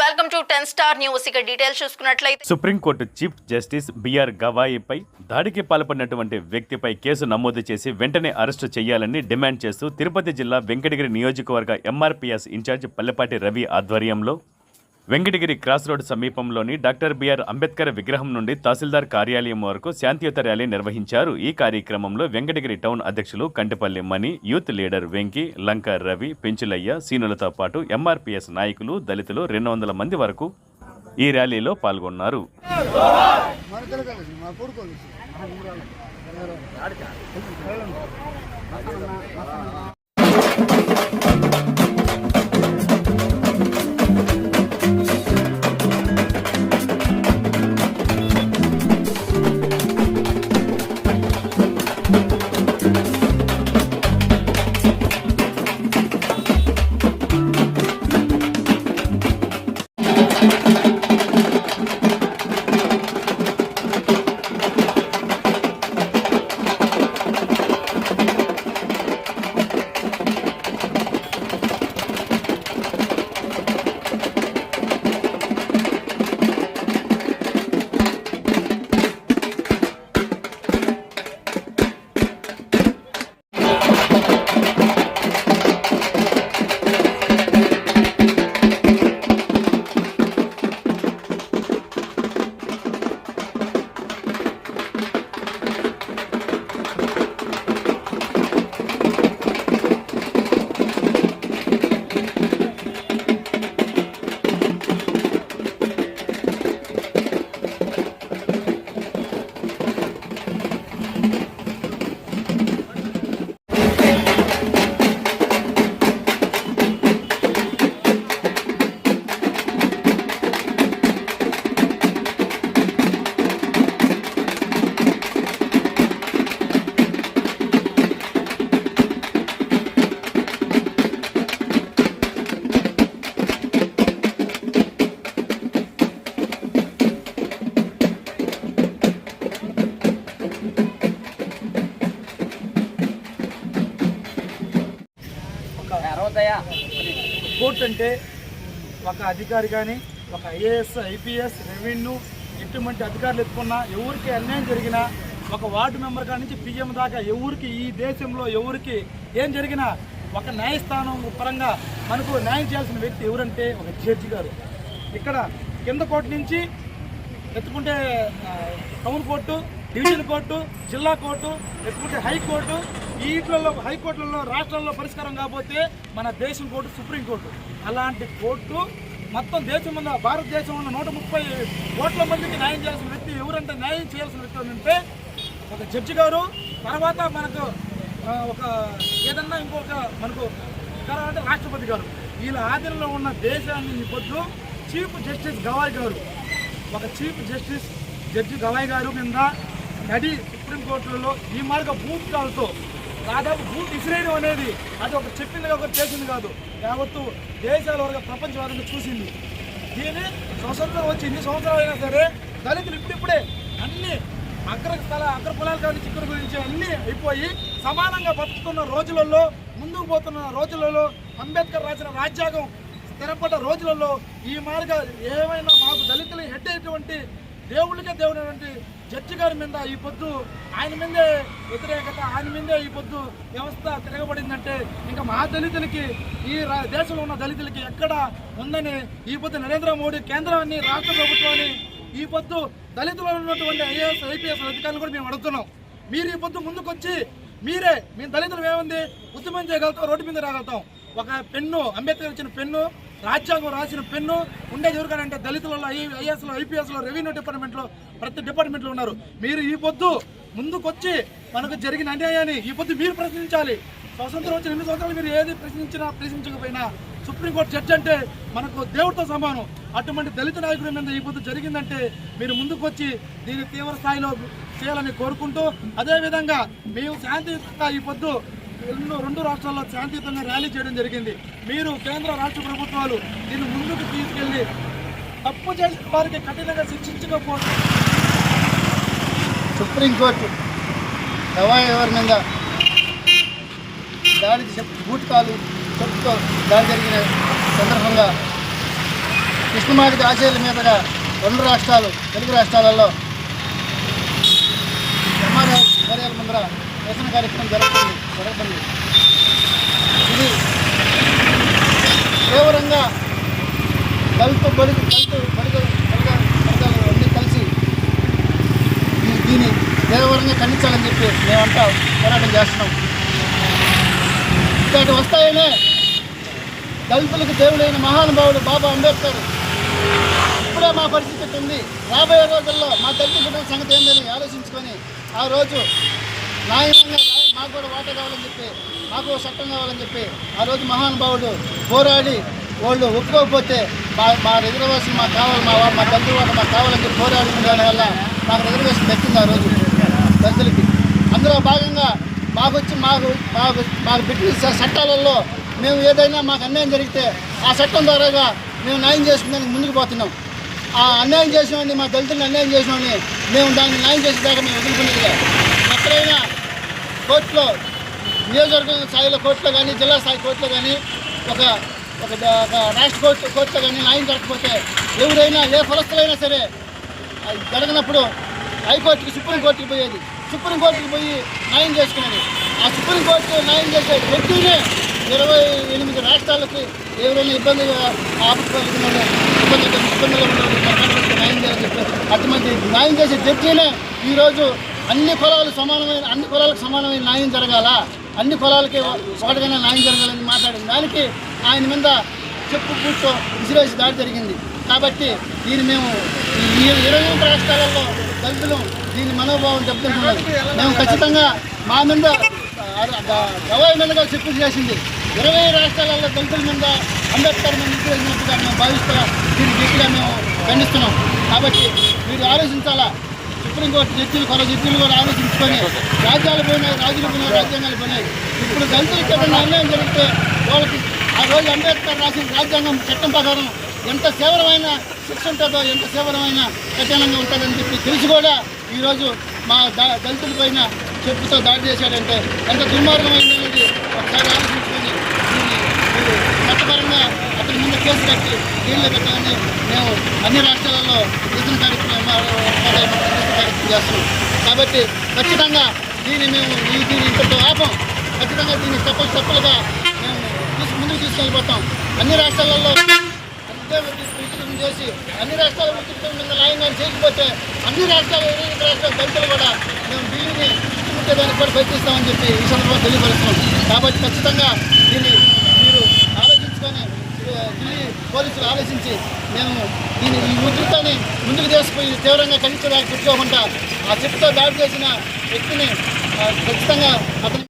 Welcome to ten star news. ఇక details చూసుకున్నట్లయితే supreme court chief justice BR గవాయిపై దాడికి పాల్పడినటువంటి వ్యక్తిపై కేసు నమోదు చేసి వెంటనే అరెస్టు చేయాలని డిమాండ్ చేస్తూ తిరుపతి జిల్లా వెంకటగిరి నియోజకవర్గ ఎంఆర్పీఎస్ ఇన్ఛార్జ్ పల్లెపాటి రవి ఆధ్వర్యంలో వెంకటగిరి క్రాస్ రోడ్ సమీపంలోని డాక్టర్ బిఆర్ అంబేద్కర్ విగ్రహం నుండి తహసీల్దార్ కార్యాలయం వరకు శాంతియుత ర్యాలీ నిర్వహించారు. ఈ కార్యక్రమంలో వెంకటగిరి టౌన్ అధ్యక్షులు కంటిపల్లి మణి యూత్ లీడర్ వెంకి లంక రవి పెంచులయ్య సీనులతో పాటు ఎంఆర్పీఎస్ నాయకులు దళితులు రెండు వందల మంది వరకు ఈ ర్యాలీలో పాల్గొన్నారు. అంటే ఒక అధికారి కానీ ఒక ఐఏఎస్ ఐపీఎస్ రెవెన్యూ ఎటువంటి అధికారులు ఎత్తుకున్నా ఎవరికి అన్యాయం జరిగినా ఒక వార్డు మెంబర్ కాడి నుంచి పిఎం దాకా ఎవరికి ఈ దేశంలో ఎవరికి ఏం జరిగినా ఒక న్యాయస్థానం పరంగా మనకు న్యాయం చేయాల్సిన వ్యక్తి ఎవరంటే ఒక జడ్జి గారు. ఇక్కడ కింద కోర్టు నుంచి ఎత్తుకుంటే టౌన్ కోర్టు డివిజన్ కోర్టు జిల్లా కోర్టు ఎత్తుకుంటే హైకోర్టు వీటిలలో హైకోర్టులలో రాష్ట్రాల్లో పరిష్కారం కాకపోతే మన దేశం కోర్టు సుప్రీంకోర్టు అలాంటి కోర్టు మొత్తం దేశం ఉన్న భారతదేశం ఉన్న నూట ముప్పై కోట్ల మందికి న్యాయం చేయాల్సిన వ్యక్తి ఎవరంటే న్యాయం చేయాల్సిన వ్యక్తి అంటే ఒక జడ్జి గారు. తర్వాత మనకు ఒక ఏదన్నా ఇంకొక మనకు తర్వాత రాష్ట్రపతి గారు. వీళ్ళ ఆధీనంలో ఉన్న దేశాన్ని ఇప్పుడు చీఫ్ జస్టిస్ గవాయ్ గారు ఒక చీఫ్ జస్టిస్ జడ్జి గవాయ్ గారు కింద నడి సుప్రీంకోర్టులలో ఈ మార్గ భూమికాలతో దాదాపు భూ ఇసిరేయడం అనేది అది ఒక చెప్పింది ఒకటి చేసింది కాదు. యావత్తు దేశాల వరకు ప్రపంచవ్యాప్తంగా చూసింది. దీని స్వతంత్రం వచ్చి ఇన్ని సంవత్సరాలు అయినా సరే దళితులు ఇప్పుడిప్పుడే అన్ని అగ్ర స్థల అగ్ర పొలాల కానీ చిక్కుడు గురించి అన్ని అయిపోయి సమానంగా బతుకుతున్న రోజులలో ముందుకు పోతున్న రోజులలో అంబేద్కర్ రాసిన రాజ్యాంగం స్థిరపడ్డ రోజులలో ఈ మార్గ ఏమైనా మాకు దళితులు హెడ్ అయినటువంటి దేవుళ్ళకే దేవుడైనటువంటి జడ్జి గారి మీద ఈ పొద్దు ఆయన మీదే వ్యతిరేకత ఆయన మీదే ఈ పొద్దు వ్యవస్థ తిరగబడిందంటే ఇంకా మా దళితులకి ఈ రా- దేశంలో ఉన్న దళితులకి ఎక్కడ ఉందని ఈ పొద్దు నరేంద్ర మోడీ కేంద్రాన్ని రాష్ట్ర ప్రభుత్వాన్ని ఈ పొద్దు దళితులు ఉన్నటువంటి ఐఏఎస్ ఐపీఎస్ అధికారులు కూడా మేము అడుగుతున్నాం. మీరు ఈ పొద్దు ముందుకొచ్చి మీరే మేము దళితులు ఏముంది? ఉద్యమం చేయగలుగుతాం రోడ్డు మీద రాగలుగుతాం. ఒక పెన్ను అంబేద్కర్ ఇచ్చిన పెన్ను రాజ్యాంగం రాసిన పెన్ను ఉండేది ఎవరికనంటే దళితులలో ఐఏఎస్లో ఐపీఎస్లో రెవెన్యూ డిపార్ట్మెంట్లో ప్రతి డిపార్ట్మెంట్లో ఉన్నారు. మీరు ఈ పొద్దు ముందుకొచ్చి మనకు జరిగిన అన్యాయాన్ని ఈ పొద్దు మీరు ప్రశ్నించాలి. స్వతంత్రం వచ్చిన ఎన్ని సంవత్సరాలు మీరు ఏది ప్రశ్నించినా ప్రశ్నించకపోయినా సుప్రీంకోర్టు జడ్జి అంటే మనకు దేవుడితో సమానం. అటువంటి దళిత నాయకుడి మీద ఈ పొద్దు జరిగిందంటే మీరు ముందుకొచ్చి దీన్ని తీవ్ర స్థాయిలో చేయాలని కోరుకుంటూ అదేవిధంగా మేము శాంతియుతంగా ఈ పొద్దు రెండు రెండు రాష్ట్రాల్లో శాంతియుతంగా ర్యాలీ చేయడం జరిగింది. మీరు కేంద్ర రాష్ట్ర ప్రభుత్వాలు దీన్ని ముందుకు తీసుకెళ్ళి తప్పు చేసిన వారికి కఠినంగా శిక్షించకపోతే సుప్రీంకోర్టు గవాయి ఎవరి మీద దాడికి చెప్ చెప్పుతో దాడి జరిగిన సందర్భంగా కృష్ణమాదిక ఆశయాల మీదుగా రెండు రాష్ట్రాలు తెలుగు రాష్ట్రాలలో ఎంఆర్ఓ కార్యాలయం ముందర నిరసన కార్యక్రమం జరుగుతుంది. జరుగుతుంది. ఇది తీవ్రంగా దళిత బడుగు దళిత బలిక వర్గ వర్గాలు అన్నీ కలిసి దీన్ని తీవ్రంగా ఖండించాలని చెప్పి మేమంతా పోరాటం చేస్తున్నాం. ఇక్కడికి వస్తాయనే దళితులకు దేవుడైన మహానుభావుడు బాబా అంబేద్కర్ ఇప్పుడే మా పరిస్థితి ఉంది రాబోయే రోజుల్లో మా దళిత బిడ్డల సంగతి ఏందని ఆలోచించుకొని ఆ రోజు న్యాయంగా మాకు కూడా వాటా కావాలని చెప్పి మాకు చట్టం కావాలని చెప్పి ఆ రోజు మహానుభావుడు పోరాడి వాళ్ళు ఒప్పుకోకపోతే మా మా రిజర్వేషన్ మాకు కావాలి మా మా దళిత వాళ్ళు మాకు కావాలని చెప్పి పోరాడిన దానివల్ల మాకు రిజర్వేషన్ దక్కింది ఆ రోజు దళితులకి. అందులో భాగంగా మాకు వచ్చి మాకు మాకు మాకు పెట్టిన చట్టాలలో మేము ఏదైనా మాకు అన్యాయం జరిగితే ఆ చట్టం ద్వారాగా మేము న్యాయం చేసుకునేందుకు ముందుకు పోతున్నాం. ఆ అన్యాయం చేసినవాడిని మా దళితులను అన్యాయం చేసినవాడిని మేము దాన్ని న్యాయం చేసేదాకా మేము ఎదుర్కొనేది ఎక్కడైనా కోర్టులో నియోజకవర్గం స్థాయిలో కోర్టులో కానీ జిల్లా స్థాయి కోర్టులో కానీ ఒక ఒక రాష్ట్ర కోర్టు కోర్టులో కానీ న్యాయం జరగకపోతే ఎవరైనా ఏ ఫలస్తులైనా సరే అది జరగనప్పుడు హైకోర్టుకి సుప్రీంకోర్టుకి పోయేది. సుప్రీంకోర్టుకి పోయి న్యాయం చేసుకునేది. ఆ సుప్రీంకోర్టు న్యాయం చేసే వ్యక్తినే ఇరవై ఎనిమిది రాష్ట్రాలకి ఎవరైనా ఇబ్బంది ఆపత్తులు ఇబ్బంది ఇబ్బందులు ఉన్నవాళ్ళు న్యాయం చేయాలని చెప్పి అటువంటి న్యాయం చేసే జడ్జినే ఈరోజు అన్ని కులాలు సమానమైన అన్ని కులాలకు సమానమైన న్యాయం జరగాల? అన్ని కులాలకి ఒకటిగానే న్యాయం జరగాలని మాట్లాడిన దానికి ఆయన మీద చెప్పు కూర్చో విసిరేసి దాడి జరిగింది. కాబట్టి దీన్ని మేము ఈ ఇరవై రాష్ట్రాలలో దళితులు దీని మనోభావం దెబ్బతింటున్నది మేము ఖచ్చితంగా మా మీద గవాయి మీదగా చెప్పు చేసింది. ఇరవై రాష్ట్రాలలో దళితుల మీద అంబేద్కర్ మీద విసిరేసినట్టుగా మేము భావిస్తా. దీన్ని గట్టిగా మేము ఖండిస్తున్నాం. కాబట్టి మీరు ఆలోచించాలా? సుప్రీంకోర్టు జడ్జీలు కొల జడ్జీలు కూడా ఆలోచించుకొని రాజ్యాలు పోయినాయి రాజులు పోయినాయి రాజ్యాంగాలు పోయినాయి. ఇప్పుడు దళితులకి ఏదైనా అన్యాయం జరిగితే వాళ్ళకి ఆ రోజు అంబేద్కర్ రాసిన రాజ్యాంగం చట్టం ప్రకారం ఎంత తీవ్రమైన శిక్ష ఉంటుందో ఎంత తీవ్రమైన కఠినంగా ఉంటుందని చెప్పి తెలిసి కూడా ఈరోజు మా దళితుల పైన చెప్పుతో దాడి చేశాడంటే ఎంత దుర్మార్గమైంది అనేది ఒకసారి ఆలోచించుకొని దీన్ని చట్టపరంగా అతని ముందు కేసు కట్టి జైల్లో పెట్టాలని మేము అన్ని రాష్ట్రాలలో నిధులు కార్యక్రమం కార్యక్రమం చేస్తున్నాం. కాబట్టి ఖచ్చితంగా దీన్ని మేము దీన్ని దీని ఇంతతో ఆపం. ఖచ్చితంగా దీన్ని స్టెప్పులు స్టెప్పులుగా మేము తీసుకు ముందుకు తీసుకెళ్ళిపోతాం. అన్ని రాష్ట్రాలలో అంతే చేసి అన్ని రాష్ట్రాల ఉద్యమం మీద న్యాయంగా చేయకపోతే అన్ని రాష్ట్రాల ఇరవై రాష్ట్రాల దళితులు కూడా మేము ఢిల్లీని చుట్టుముట్టేదానికి కూడా ప్రయత్నిస్తామని చెప్పి ఈ సందర్భంగా తెలియపరుస్తున్నాం. కాబట్టి ఖచ్చితంగా దీన్ని మీరు ఆలోచించుకొని ఆ, ఢిల్లీ పోలీసులు ఆలోచించి మేము దీని ఈ ఉధృతాన్ని ముందుకు తీసుకుపోయి తీవ్రంగా ఖండించడానికి పెట్టుకోకుండా ఆ చెప్పుతో దాడి చేసిన వ్యక్తిని ఖచ్చితంగా అతని